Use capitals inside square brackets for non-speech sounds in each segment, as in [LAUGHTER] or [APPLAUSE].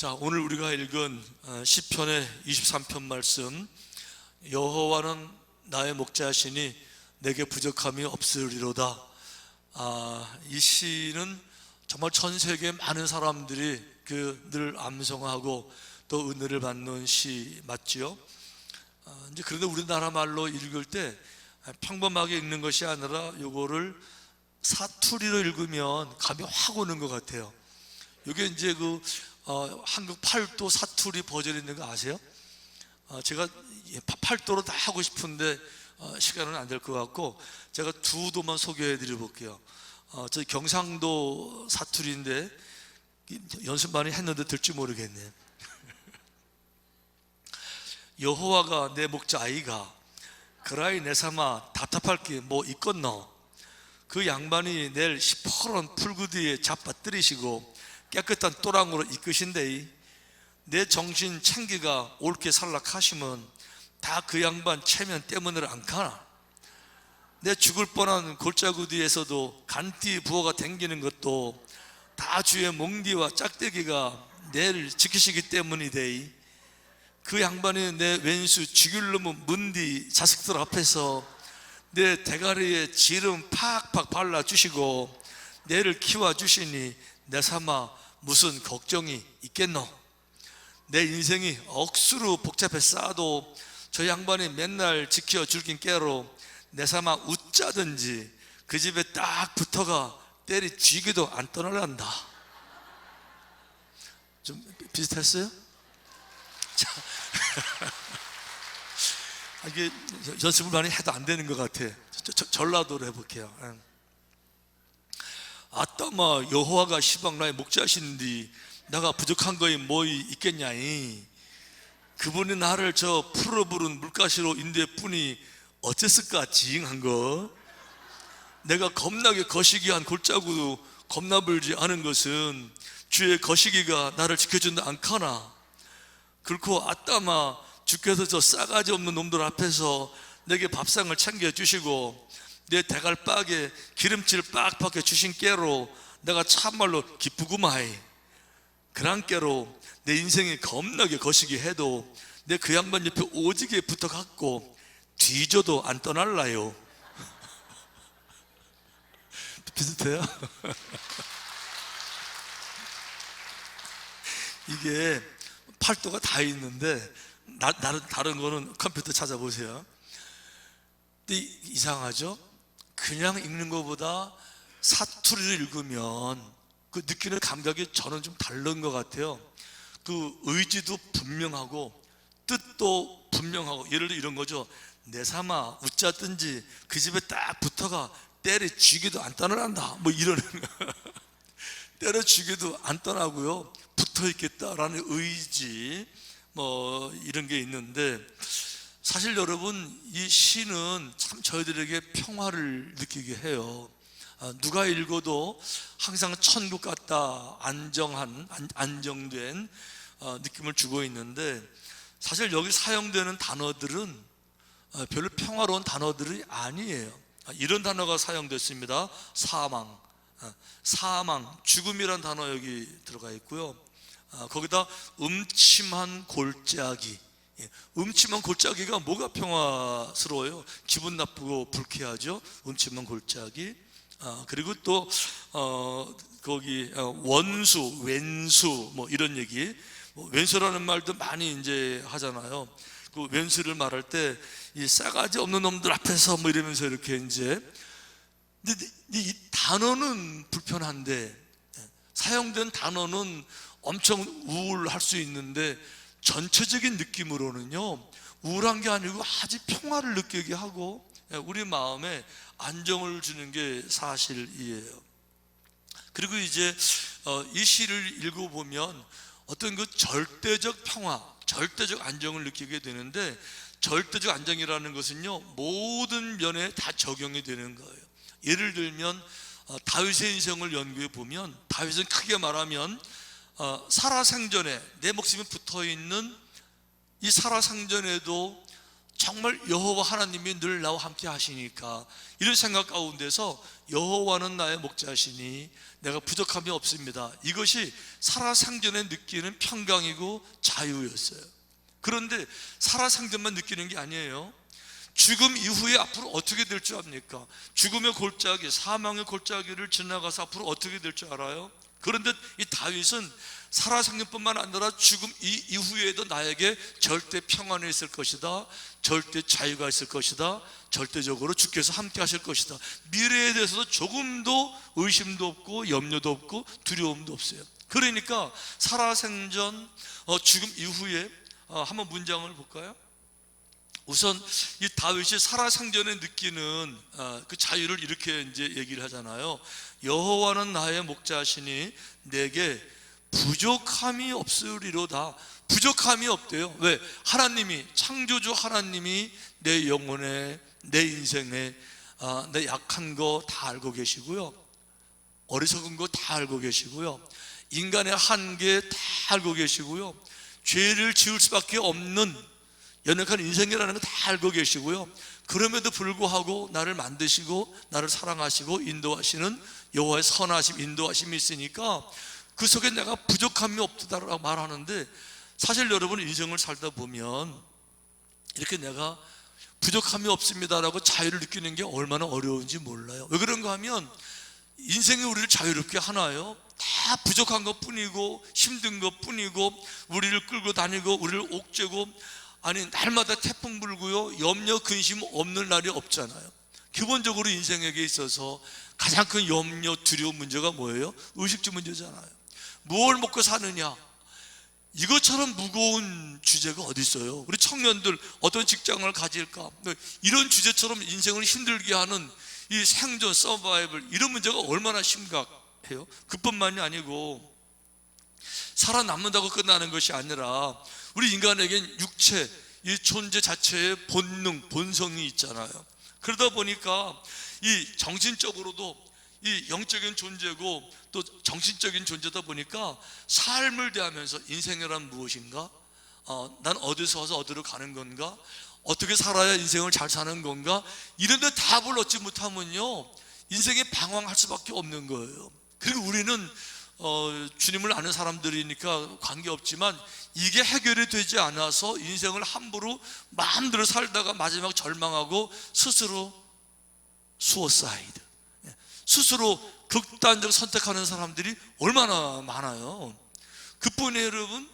자, 오늘 우리가 읽은 어, 시편의 23편 말씀 여호와는 나의 목자시니 내게 부족함이 없으리로다. 아, 이 시는 정말 전 세계 많은 사람들이 그 늘 암송하고 또 은혜를 받는 시 맞지요? 아, 이제 그런데 우리나라 말로 읽을 때 평범하게 읽는 것이 아니라 요거를 사투리로 읽으면 감이 확 오는 것 같아요. 이게 이제 그 어, 한국 팔도 사투리 버전 있는 거 아세요? 어, 제가 예, 파- 팔도로 다 하고 싶은데 어, 시간은 안 될 것 같고 제가 두 도만 소개해 드려 볼게요. 어, 저 경상도 사투리인데 이- 연습 많이 했는데 될지 모르겠네. [LAUGHS] 여호와가 내 목자 아이가 그라이 내 삼아 답답할 게 뭐 있겠노? 그 양반이 내일 시퍼런 풀구디에 잡아뜨리시고 깨끗한 또랑으로 이끄신데 내 정신 챙기가 옳게 살락하시면 다 그 양반 체면 때문에 안 가나? 내 죽을 뻔한 골짜구디에서도 간띠 부어가 댕기는 것도 다 주의 몽디와 짝대기가 내를 지키시기 때문이데 그 양반이 내 왼수 죽일 놈은 문디 자식들 앞에서 내 대가리에 지름 팍팍 발라주시고 내를 키워주시니 내 삼아 무슨 걱정이 있겠노 내 인생이 억수로 복잡해 쌓아도 저 양반이 맨날 지켜 줄긴 깨로 내 삼아 웃자든지 그 집에 딱 붙어가 때리 쥐기도 안 떠날란다 좀 비슷했어요? 자, [LAUGHS] 아, 이게 연습을 많이 해도 안 되는 것 같아. 저- 저- 전라도로 해볼게요. 예. 아따마 여호와가 시방 나의 목자신디 내가 부족한 거이 뭐 있겠냐이 그분이 나를 저 풀어부른 물가시로 인도했뿐이 어쨌을까 지잉한 거 내가 겁나게 거시기한 골짜구도 겁나 불지 않은 것은 주의 거시기가 나를 지켜준다 않카나 그렇고 아따마 주께서 저 싸가지 없는 놈들 앞에서 내게 밥상을 챙겨 주시고 내 대갈박에 기름칠 빡빡해 주신 깨로 내가 참말로 기쁘구마이 그런 깨로 내 인생이 겁나게 거시기 해도 내 그 양반 옆에 오지게 붙어갖고 뒤져도 안 떠날라요 [LAUGHS] 비슷해요? [LAUGHS] 이게 팔도가 다 있는데 나, 다른, 다른 거는 컴퓨터 찾아보세요 이상하죠? 그냥 읽는 것보다 사투리를 읽으면 그 느끼는 감각이 저는 좀 다른 것 같아요. 그 의지도 분명하고 뜻도 분명하고 예를 들어 이런 거죠. 내 삼아 웃자든지 그 집에 딱 붙어가 때려 쥐기도 안 떠나란다. 뭐 이러는 [LAUGHS] 때려 쥐기도 안 떠나고요. 붙어 있겠다라는 의지 뭐 이런 게 있는데 사실 여러분 이 시는 참 저희들에게 평화를 느끼게 해요 아, 누가 읽어도 항상 천국 같다 안정한 안- 안정된 어, 느낌을 주고 있는데 사실 여기 사용되는 단어들은 어, 별로 평화로운 단어들이 아니에요. 아, 이런 단어가 사용됐습니다. 사망, 아, 사망, 죽음이란 단어 여기 들어가 있고요. 아, 거기다 음침한 골짜기. 예, 음침한 골짜기가 뭐가 평화스러워요? 기분 나쁘고 불쾌하죠. 음침한 골짜기. 아, 그리고 또 어, 거기 어, 원수, 왼수 뭐 이런 얘기. 뭐 왼수라는 말도 많이 이제 하잖아요. 그 왼수를 말할 때 이 싸가지 없는 놈들 앞에서 뭐 이러면서 이렇게 이제 근데 이- 이 단어는 불편한데 예, 사용된 단어는 엄청 우울할 수 있는데 전체적인 느낌으로는요 우울한 게 아니고 아주 평화를 느끼게 하고 예, 우리 마음에 안정을 주는 게 사실이에요. 그리고 이제 어, 이 시를 읽어보면 어떤 그 절대적 평화, 절대적 안정을 느끼게 되는데 절대적 안정이라는 것은요 모든 면에 다 적용이 되는 거예요. 예를 들면 어, 다윗의 인생을 연구해 보면 다윗은 크게 말하면 어, 살아생전에 내 목숨이 붙어 있는 이 살아생전에도 정말 여호와 하나님이 늘 나와 함께 하시니까 이런 생각 가운데서 여호와는 나의 목자시니 내가 부족함이 없습니다. 이것이 살아생전에 느끼는 평강이고 자유였어요. 그런데 살아생전만 느끼는 게 아니에요. 죽음 이후에 앞으로 어떻게 될 줄 압니까? 죽음의 골짜기, 사망의 골짜기를 지나가서 앞으로 어떻게 될 줄 알아요? 그런데 이 다윗은 살아생전뿐만 아니라 죽음 이 이후에도 나에게 절대 평안이 있을 것이다. 절대 자유가 있을 것이다. 절대적으로 주께서 함께 하실 것이다. 미래에 대해서도 조금도 의심도 없고 염려도 없고 두려움도 없어요. 그러니까 살아생전 어, 죽음 이후에 어, 한번 문장을 볼까요? 우선 이 다윗이 살아생전에 느끼는 어, 그 자유를 이렇게 이제 얘기를 하잖아요. 여호와는 나의 목자시니 내게 부족함이 없으리로다. 부족함이 없대요. 왜? 하나님이 창조주 하나님이 내 영혼에 내 인생에 아, 내 약한 거 다 알고 계시고요. 어리석은 거 다 알고 계시고요. 인간의 한계 다 알고 계시고요. 죄를 지을 수밖에 없는 연약한 인생이라는 거 다 알고 계시고요. 그럼에도 불구하고 나를 만드시고 나를 사랑하시고 인도하시는 여호와의 선하심, 인도하심이 있으니까 그 속에 내가 부족함이 없다라고 말하는데 사실 여러분 인생을 살다 보면 이렇게 내가 부족함이 없습니다라고 자유를 느끼는 게 얼마나 어려운지 몰라요. 왜 그런가 하면 인생이 우리를 자유롭게 하나요? 다 부족한 것 뿐이고 힘든 것 뿐이고 우리를 끌고 다니고 우리를 옥죄고 아니 날마다 태풍 불고요 염려 근심 없는 날이 없잖아요 기본적으로 인생에게 있어서 가장 큰 염려 두려운 문제가 뭐예요? 의식주 문제잖아요 무엇을 먹고 사느냐 이것처럼 무거운 주제가 어디 있어요? 우리 청년들 어떤 직장을 가질까? 이런 주제처럼 인생을 힘들게 하는 이 생존 서바이벌 이런 문제가 얼마나 심각해요? 그뿐만이 아니고 살아남는다고 끝나는 것이 아니라 우리 인간에겐 육체 이 존재 자체의 본능 본성이 있잖아요. 그러다 보니까 이 정신적으로도 이 영적인 존재고 또 정신적인 존재다 보니까 삶을 대하면서 인생이란 무엇인가? 어, 난 어디서 와서 어디로 가는 건가? 어떻게 살아야 인생을 잘 사는 건가? 이런데 답을 얻지 못하면요 인생에 방황할 수밖에 없는 거예요. 그리고 우리는 어, 주님을 아는 사람들이니까 관계없지만 이게 해결이 되지 않아서 인생을 함부로 마음대로 살다가 마지막 절망하고 스스로 수어사이드 스스로 극단적 선택하는 사람들이 얼마나 많아요. 그뿐이 여러분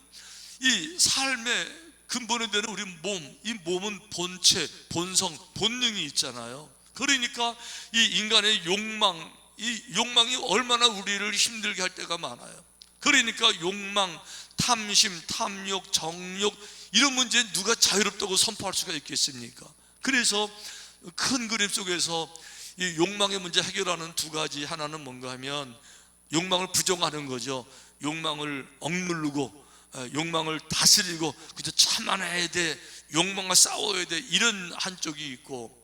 이 삶의 근본이 되는 우리 몸, 이 몸은 본체, 본성, 본능이 있잖아요. 그러니까 이 인간의 욕망, 이 욕망이 얼마나 우리를 힘들게 할 때가 많아요. 그러니까 욕망, 탐심, 탐욕, 정욕 이런 문제 누가 자유롭다고 선포할 수가 있겠습니까? 그래서 큰 그림 속에서 이 욕망의 문제 해결하는 두 가지 하나는 뭔가 하면 욕망을 부정하는 거죠. 욕망을 억누르고 어, 욕망을 다스리고 그저 참아내야 돼. 욕망과 싸워야 돼. 이런 한쪽이 있고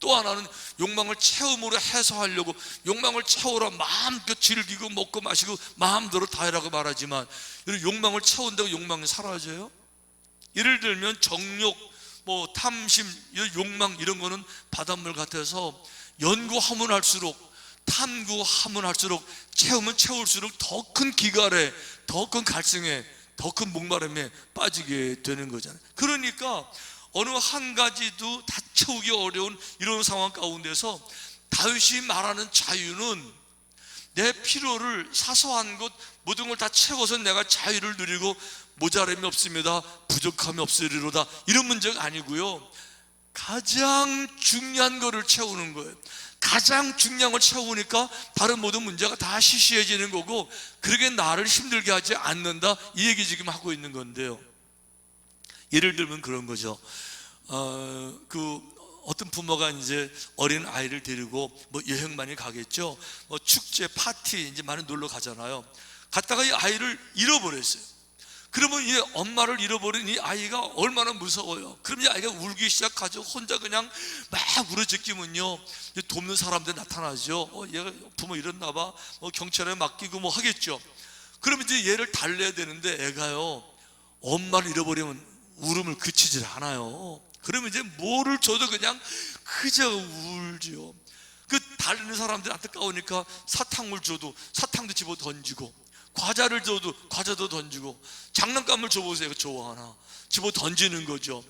또 하나는 욕망을 채움으로 해소하려고 욕망을 채우라 마음껏 즐기고 먹고 마시고 마음대로 다 해라고 말하지만 이런 욕망을 채운다고 욕망이 사라져요? 예를 들면 정욕, 뭐 탐심, 욕망 이런 거는 바닷물 같아서 연구하면 할수록 탐구하면 할수록 채우면 채울수록 더 큰 기갈에 더 큰 갈증에 더 큰 목마름에 빠지게 되는 거잖아요. 그러니까 어느 한 가지도 다 채우기 어려운 이런 상황 가운데서 다윗이 말하는 자유는 내 필요를 사소한 것 모든 걸 다 채워서 내가 자유를 누리고 모자람이 없습니다. 부족함이 없으리로다. 이런 문제가 아니고요. 가장 중요한 거를 채우는 거예요. 가장 중요한 걸 채우니까 다른 모든 문제가 다 시시해지는 거고 그러게 나를 힘들게 하지 않는다 이 얘기 지금 하고 있는 건데요 예를 들면 그런 거죠 어, 그 어떤 부모가 이제 어린 아이를 데리고 뭐 여행 많이 가겠죠 뭐 축제 파티 이제 많이 놀러 가잖아요 갔다가 이 아이를 잃어버렸어요 그러면 이 엄마를 잃어버린 이 아이가 얼마나 무서워요. 그럼 이 아이가 울기 시작하죠. 혼자 그냥 막 울어제끼면요. 돕는 사람들 나타나죠. 어, 얘가 부모 잃었나 봐. 어, 경찰에 맡기고 뭐 하겠죠. 그러면 이제 얘를 달래야 되는데 애가요. 엄마를 잃어버리면 울음을 그치질 않아요. 그러면 이제 뭐를 줘도 그냥 그저 울지요. 그 달리는 사람들 안타까우니까 사탕을 줘도 사탕도 집어 던지고 과자를 줘도 과자도 던지고 장난감을 줘보세요. 좋아하나 집어 던지는 거죠.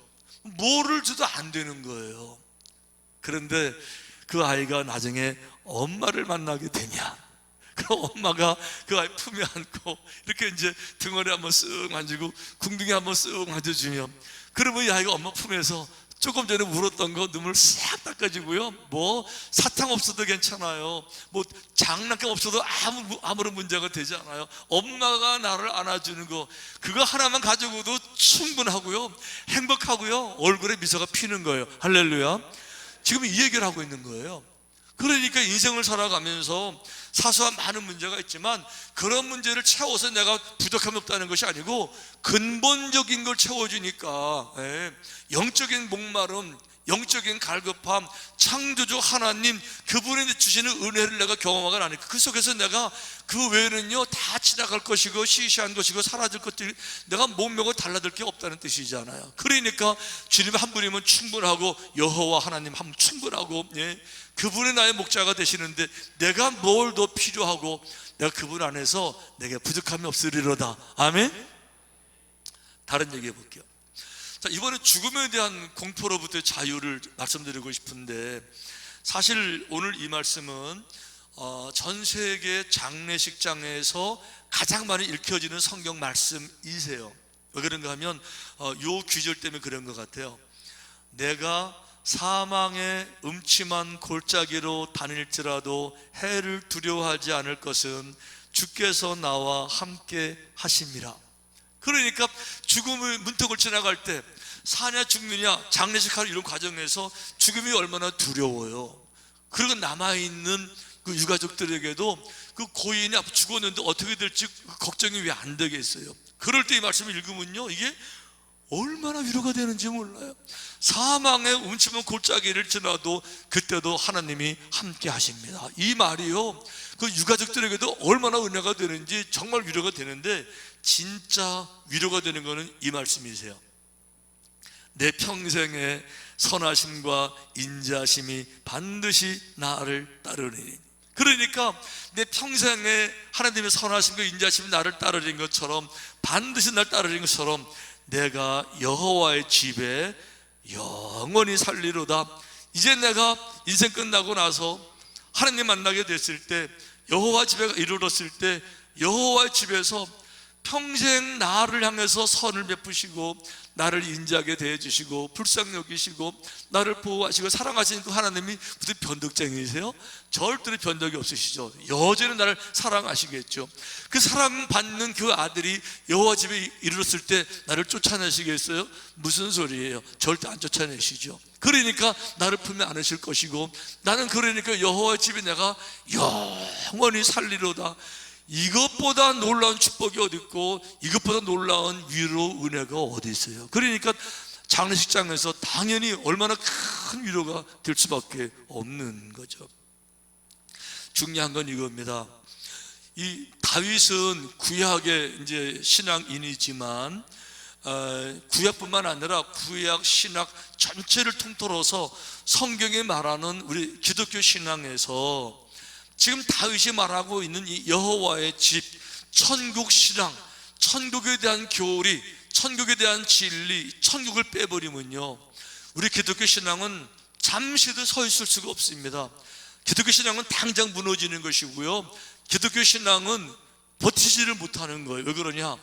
뭐를 줘도 안 되는 거예요. 그런데 그 아이가 나중에 엄마를 만나게 되냐? 그럼 엄마가 그 아이 품에 안고 이렇게 이제 등어리 한번 쓱 만지고 궁둥이 한번 쓱 만져주면 그러면 이 아이가 엄마 품에서 조금 전에 울었던 거 눈물 싹 닦아지고요. 뭐 사탕 없어도 괜찮아요. 뭐 장난감 없어도 아무 아무런 문제가 되지 않아요. 엄마가 나를 안아주는 거 그거 하나만 가지고도 충분하고요. 행복하고요. 얼굴에 미소가 피는 거예요. 할렐루야. 지금 이 얘기를 하고 있는 거예요. 그러니까 인생을 살아가면서 사소한 많은 문제가 있지만 그런 문제를 채워서 내가 부족함이 없다는 것이 아니고 근본적인 걸 채워주니까 예, 영적인 목마름 영적인 갈급함 창조주 하나님 그분이 주시는 은혜를 내가 경험하고 나니까. 그 속에서 내가 그 외에는요 다 지나갈 것이고 시시한 것이고 사라질 것들이 내가 몸매고 달라질 게 없다는 뜻이잖아요. 그러니까 주님 한 분이면 충분하고 여호와 하나님 한 분 충분하고 예, 그분이 나의 목자가 되시는데 내가 뭘 더 필요하고 내가 그분 안에서 내게 부족함이 없으리로다. 아멘? 다른 얘기 해볼게요 자, 이번에 죽음에 대한 공포로부터의 자유를 말씀드리고 싶은데 사실 오늘 이 말씀은 어, 전 세계 장례식장에서 가장 많이 읽혀지는 성경 말씀이세요. 왜 그런가 하면 어, 요 귀절 때문에 그런 것 같아요. 내가 사망의 음침한 골짜기로 다닐지라도 해를 두려워하지 않을 것은 주께서 나와 함께 하심이라. 그러니까 죽음의 문턱을 지나갈 때 사냐 죽느냐 장례식 하는 이런 과정에서 죽음이 얼마나 두려워요. 그리고 남아있는 그 유가족들에게도 그 고인이 앞 죽었는데 어떻게 될지 걱정이 왜 안 되겠어요. 그럴 때 이 말씀을 읽으면요. 이게 얼마나 위로가 되는지 몰라요. 사망의 움츠면 골짜기를 지나도 그때도 하나님이 함께 하십니다. 이 말이요. 그 유가족들에게도 얼마나 은혜가 되는지 정말 위로가 되는데 진짜 위로가 되는 것은 이 말씀이세요. 내 평생의 선하심과 인자심이 반드시 나를 따르니. 그러니까 내 평생에 하나님의 선하심과 인자심이 나를 따르는 것처럼 반드시 날 따르는 것처럼 내가 여호와의 집에 영원히 살리로다. 이제 내가 인생 끝나고 나서 하나님 만나게 됐을 때 여호와 집에 이르렀을 때 여호와의 집에서 평생 나를 향해서 선을 베푸시고 나를 인자하게 대해 주시고 불쌍히 여기시고 나를 보호하시고 사랑하시는 그 하나님이 무슨 변덕쟁이세요? 절대로 변덕이 없으시죠. 여전히 나를 사랑하시겠죠. 그 사랑받는 그 아들이 여호와 집에 이르렀을 때 나를 쫓아내시겠어요? 무슨 소리예요? 절대 안 쫓아내시죠. 그러니까 나를 품에 안으실 것이고 나는 그러니까 여호와 집에 내가 영원히 살리로다. 이것보다 놀라운 축복이 어디 있고 이것보다 놀라운 위로 은혜가 어디 있어요? 그러니까 장례식장에서 당연히 얼마나 큰 위로가 될 수밖에 없는 거죠. 중요한 건 이겁니다. 이 다윗은 구약의 이제 신앙인이지만 어, 구약뿐만 아니라 구약 신학 전체를 통틀어서 성경에 말하는 우리 기독교 신앙에서 지금 다윗이 말하고 있는 이 여호와의 집, 천국 신앙, 천국에 대한 교리, 천국에 대한 진리, 천국을 빼버리면요. 우리 기독교 신앙은 잠시도 서 있을 수가 없습니다. 기독교 신앙은 당장 무너지는 것이고요. 기독교 신앙은 버티지를 못하는 거예요. 왜 그러냐?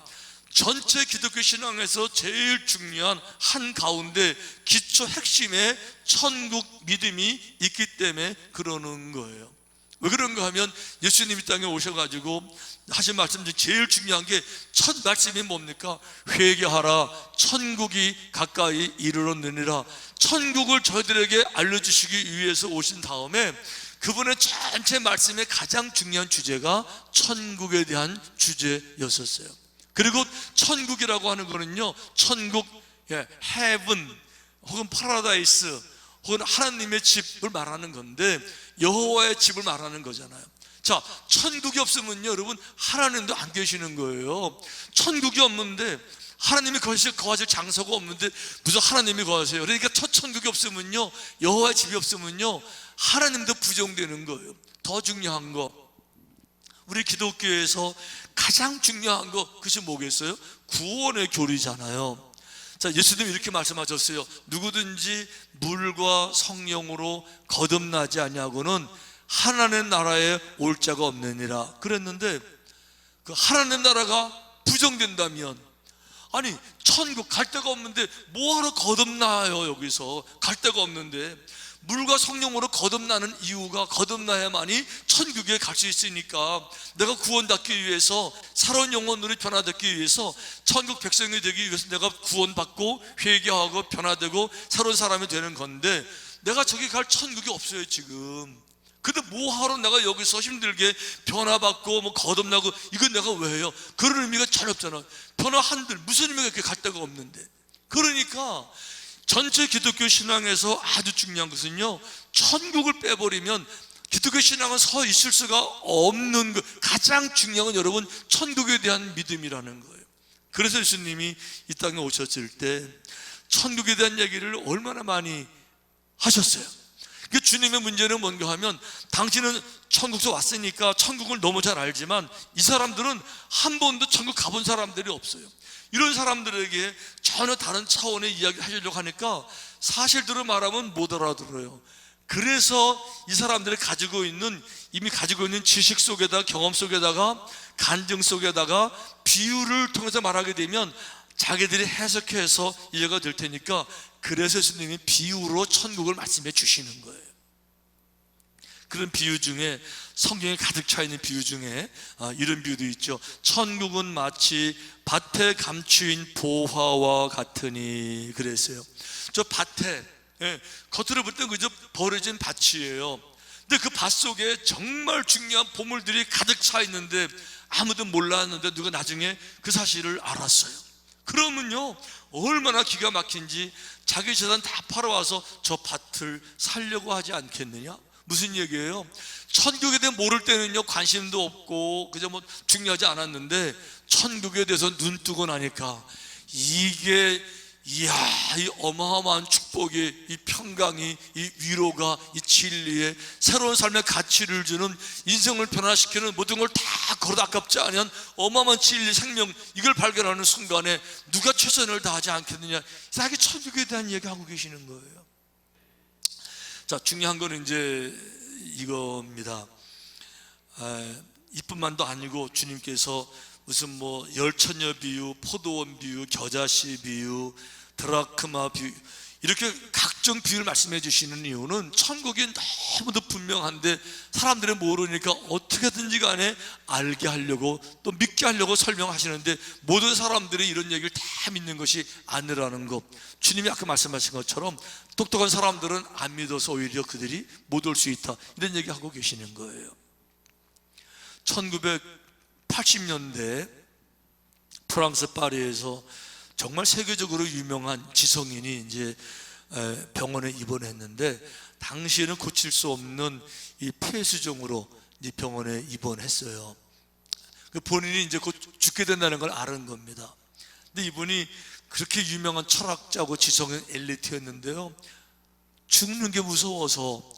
전체 기독교 신앙에서 제일 중요한 한 가운데 기초 핵심에 천국 믿음이 있기 때문에 그러는 거예요. 왜 그런가 하면 예수님이 땅에 오셔가지고 하신 말씀 중 제일 중요한 게 첫 말씀이 뭡니까? 회개하라. 천국이 가까이 이르렀느니라. 천국을 저희들에게 알려주시기 위해서 오신 다음에 그분의 전체 말씀의 가장 중요한 주제가 천국에 대한 주제였었어요. 그리고 천국이라고 하는 거는요 천국, 예, heaven 혹은 파라다이스 혹은 하나님의 집을 말하는 건데 여호와의 집을 말하는 거잖아요. 자, 천국이 없으면요, 여러분 하나님도 안 계시는 거예요. 천국이 없는데 하나님이 거하실, 거하실 장소가 없는데 무슨 하나님이 거하세요? 그러니까 첫 천국이 없으면요, 여호와의 집이 없으면요, 하나님도 부정되는 거예요. 더 중요한 거, 우리 기독교에서 가장 중요한 거 그것이 뭐겠어요? 구원의 교리잖아요. 자, 예수님이 이렇게 말씀하셨어요. 누구든지 물과 성령으로 거듭나지 아니하고는 하나님 나라에 올 자가 없느니라. 그랬는데 그 하나님 나라가 부정된다면 아니 천국 갈 데가 없는데 뭐하러 거듭나요 여기서 갈 데가 없는데 물과 성령으로 거듭나는 이유가 거듭나야만이 천국에 갈 수 있으니까 내가 구원받기 위해서 살아온 영혼으로 변화되기 위해서 천국 백성이 되기 위해서 내가 구원받고 회개하고 변화되고 새로운 사람이 되는 건데 내가 저기 갈 천국이 없어요 지금. 근데 뭐하러 내가 여기서 힘들게 변화받고 뭐 거듭나고 이건 내가 왜 해요? 그런 의미가 전혀 없잖아. 변화 한들 무슨 의미가 이렇게 갈 데가 없는데. 그러니까 전체 기독교 신앙에서 아주 중요한 것은요 천국을 빼버리면 기독교 신앙은 서 있을 수가 없는 그 가장 중요한 건 여러분 천국에 대한 믿음이라는 거예요 그래서 예수님이 이 땅에 오셨을 때 천국에 대한 얘기를 얼마나 많이 하셨어요 그 주님의 문제는 뭔가 하면 당신은 천국에서 왔으니까 천국을 너무 잘 알지만 이 사람들은 한 번도 천국 가본 사람들이 없어요. 이런 사람들에게 전혀 다른 차원의 이야기를 하려고 하니까 사실대로 말하면 못 알아들어요. 그래서 이 사람들이 가지고 있는 이미 가지고 있는 지식 속에다 경험 속에다가 간증 속에다가 비유를 통해서 말하게 되면 자기들이 해석해서 이해가 될 테니까 그래서 예수님이 비유로 천국을 말씀해 주시는 거예요. 그런 비유 중에 성경에 가득 차 있는 비유 중에 아, 이런 비유도 있죠. 천국은 마치 밭에 감추인 보화와 같으니 그랬어요. 저 밭에 예, 겉으로 볼 때 그저 버려진 밭이에요. 근데 그 밭 속에 정말 중요한 보물들이 가득 차 있는데 아무도 몰랐는데 누가 나중에 그 사실을 알았어요. 그러면요 얼마나 기가 막힌지 자기 재산 다 팔아와서 저 밭을 살려고 하지 않겠느냐? 무슨 얘기예요? 천국에 대해 모를 때는요 관심도 없고 그저 뭐 중요하지 않았는데 천국에 대해서 눈 뜨고 나니까 이게 이야 이 어마어마한 축복이 이 평강이 이 위로가 이 진리의 새로운 삶의 가치를 주는 인생을 변화시키는 모든 걸 다 걸어 아깝지 않은 어마어마한 진리 생명 이걸 발견하는 순간에 누가 최선을 다하지 않겠느냐 자기 천국에 대한 얘기하고 계시는 거예요 자 중요한 거는 이제 이겁니다. 아, 이뿐만도 아니고 주님께서 무슨 뭐 열처녀 비유, 포도원 비유, 겨자씨 비유, 드라크마 비유 이렇게 각종 비유를 말씀해 주시는 이유는 천국이 너무도 분명한데 사람들이 모르니까 어떻게든지 간에 알게 하려고 또 믿게 하려고 설명하시는데 모든 사람들이 이런 얘기를 다 믿는 것이 아니라는 것. 주님이 아까 말씀하신 것처럼 똑똑한 사람들은 안 믿어서 오히려 그들이 못 올 수 있다. 이런 얘기 하고 계시는 거예요. 1980년대 프랑스 파리에서 정말 세계적으로 유명한 지성인이 이제 에, 병원에 입원했는데 당시에는 고칠 수 없는 이 폐수종으로 이제 병원에 입원했어요. 그 본인이 이제 곧 죽게 된다는 걸 아는 겁니다. 근데 이분이 그렇게 유명한 철학자고 지성인 엘리트였는데요. 죽는 게 무서워서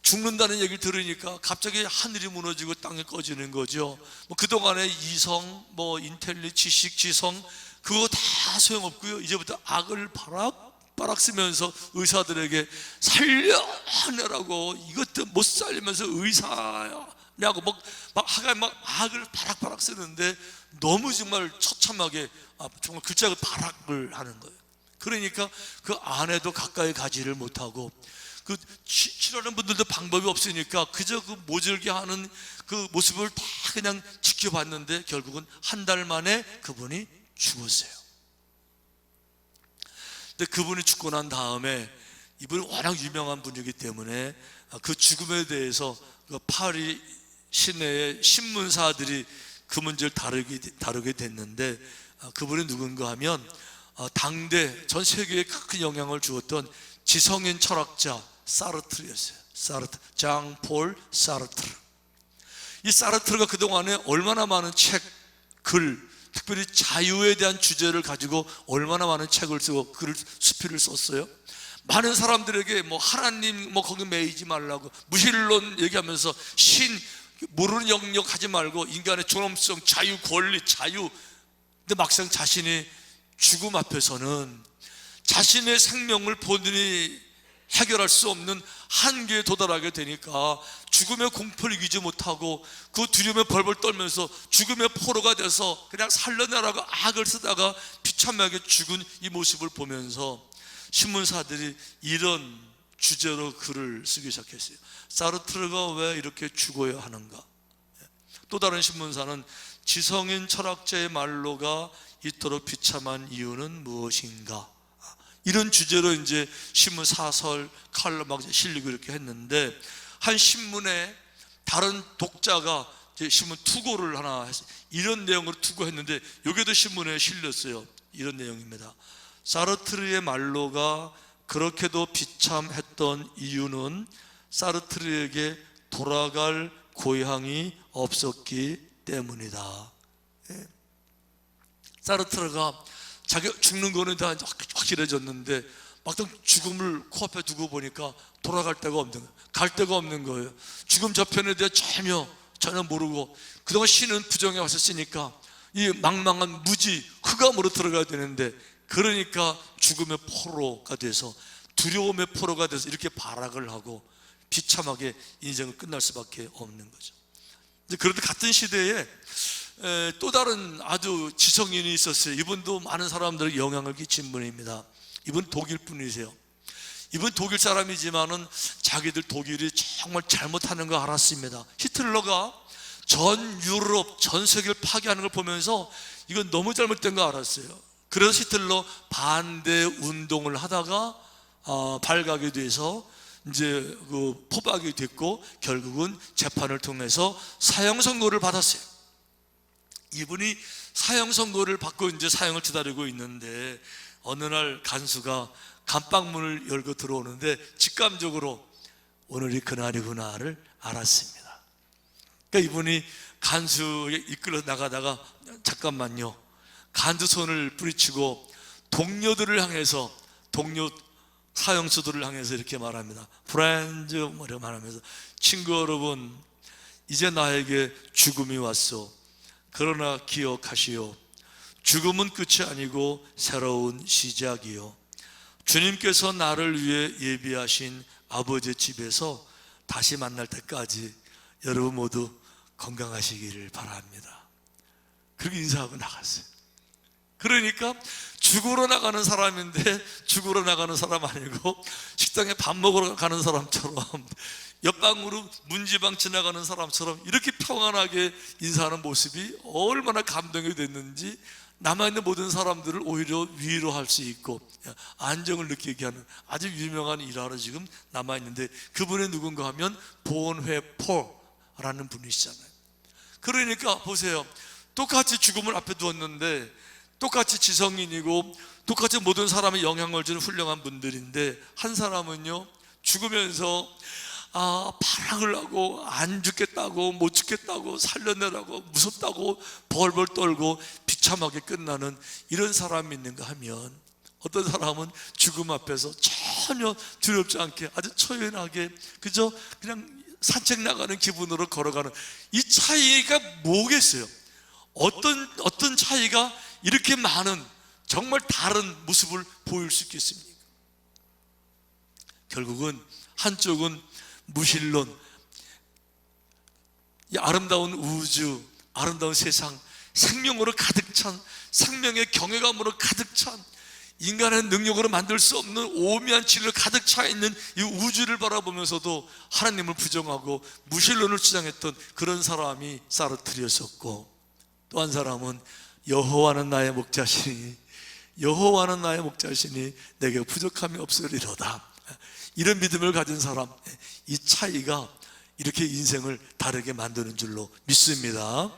죽는다는 얘기를 들으니까 갑자기 하늘이 무너지고 땅이 꺼지는 거죠. 뭐 그동안의 이성, 뭐 인텔리, 지식, 지성 그거 다 소용없고요. 이제부터 악을 바락 바락 쓰면서 의사들에게 살려내라고 이것도 못 살리면서 의사냐고 막, 막 하가 막 악을 바락바락 쓰는데 너무 정말 처참하게 아, 정말 글자를 바락을 하는 거예요. 그러니까 그 안에도 가까이 가지를 못하고 그 치- 치료하는 분들도 방법이 없으니까 그저 그 모질게 하는 그 모습을 다 그냥 지켜봤는데 결국은 한 달 만에 그분이 죽었어요. 근데 그분이 죽고 난 다음에 이분이 워낙 유명한 분이기 때문에 그 죽음에 대해서 그 파리 시내의 신문사들이 그 문제를 다루게, 다루게 됐는데 아, 그분이 누군가 하면 아, 당대 전 세계에 큰 영향을 주었던 지성인 철학자 사르트르였어요. 사르트, 장폴 사르트르. 이 사르트르가 그동안에 얼마나 많은 책, 글, 특별히 자유에 대한 주제를 가지고 얼마나 많은 책을 쓰고 글을 수필을 썼어요. 많은 사람들에게 뭐 하나님 뭐 거기 매이지 말라고 무신론 얘기하면서 신 모르는 영역 하지 말고 인간의 존엄성, 자유, 권리, 자유. 근데 막상 자신이 죽음 앞에서는 자신의 생명을 본인이 해결할 수 없는 한계에 도달하게 되니까 죽음의 공포를 이기지 못하고 그 두려움에 벌벌 떨면서 죽음의 포로가 돼서 그냥 살려내라고 악을 쓰다가 비참하게 죽은 이 모습을 보면서 신문사들이 이런 주제로 글을 쓰기 시작했어요. 사르트르가 왜 이렇게 죽어야 하는가? 또 다른 신문사는 지성인 철학자의 말로가 이토록 비참한 이유는 무엇인가? 이런 주제로 이제 신문 사설 칼럼 막 실리고 이렇게 했는데 한 신문에 다른 독자가 신문 투고를 하나 했어요. 이런 내용으로 투고했는데 여기도 신문에 실렸어요. 이런 내용입니다. 사르트르의 말로가 그렇게도 비참했던 이유는 사르트르에게 돌아갈 고향이 없었기 때문이다. 예. 사르트르가 자기 죽는 거는 다 확실해졌는데 막상 죽음을 코앞에 두고 보니까 돌아갈 데가 없는 거예요. 갈 데가 없는 거예요. 죽음 저편에 대해 전혀 전혀 모르고 그동안 신은 부정해 왔었으니까 이 망망한 무지 흑암으로 들어가야 되는데 그러니까 죽음의 포로가 돼서 두려움의 포로가 돼서 이렇게 발악을 하고 비참하게 인생을 끝날 수밖에 없는 거죠. 그런데 같은 시대에 에, 또 다른 아주 지성인이 있었어요. 이분도 많은 사람들에게 영향을 끼친 분입니다. 이분 독일 분이세요. 이분 독일 사람이지만은 자기들 독일이 정말 잘못하는 거 알았습니다. 히틀러가 전 유럽, 전 세계를 파괴하는 걸 보면서 이건 너무 잘못된 거 알았어요. 그래서 히틀러 반대 운동을 하다가 어, 발각이 돼서 이제 그 포박이 됐고 결국은 재판을 통해서 사형 선고를 받았어요. 이분이 사형 선고를 받고 이제 사형을 기다리고 있는데 어느 날 간수가 감방문을 열고 들어오는데 직감적으로 오늘이 그날이구나를 알았습니다. 그러니까 이분이 간수에 이끌어 나가다가 잠깐만요. 간수 손을 뿌리치고 동료들을 향해서 동료 사형수들을 향해서 이렇게 말합니다. 프렌즈 뭐 이렇게 말하면서 친구 여러분 이제 나에게 죽음이 왔소. 그러나 기억하시오. 죽음은 끝이 아니고 새로운 시작이요. 주님께서 나를 위해 예비하신 아버지 집에서 다시 만날 때까지 여러분 모두 건강하시기를 바랍니다. 그렇게 인사하고 나갔어요. 그러니까 죽으러 나가는 사람인데 죽으러 나가는 사람 아니고 식당에 밥 먹으러 가는 사람처럼 옆방으로 문지방 지나가는 사람처럼 이렇게 평안하게 인사하는 모습이 얼마나 감동이 됐는지 남아있는 모든 사람들을 오히려 위로할 수 있고 안정을 느끼게 하는 아주 유명한 일화로 지금 남아있는데 그분이 누군가 하면 보온회 포라는 분이시잖아요. 그러니까 보세요. 똑같이 죽음을 앞에 두었는데 똑같이 지성인이고 똑같이 모든 사람에 영향을 주는 훌륭한 분들인데 한 사람은요 죽으면서 아 발악을 하고 안 죽겠다고 못 죽겠다고 살려내라고 무섭다고 벌벌 떨고 비참하게 끝나는 이런 사람이 있는가 하면 어떤 사람은 죽음 앞에서 전혀 두렵지 않게 아주 초연하게 그저 그냥 산책 나가는 기분으로 걸어가는 이 차이가 뭐겠어요? 어떤 어떤 차이가 이렇게 많은 정말 다른 모습을 보일 수 있겠습니까? 결국은 한쪽은 무신론, 이 아름다운 우주, 아름다운 세상, 생명으로 가득 찬, 생명의 경외감으로 가득 찬, 인간의 능력으로 만들 수 없는 오미한 진리로 가득 차 있는 이 우주를 바라보면서도 하나님을 부정하고 무신론을 주장했던 그런 사람이 사르트리였었고 또 한 사람은 여호와는 나의 목자시니 여호와는 나의 목자시니 내게 부족함이 없으리로다 이런 믿음을 가진 사람 이 차이가 이렇게 인생을 다르게 만드는 줄로 믿습니다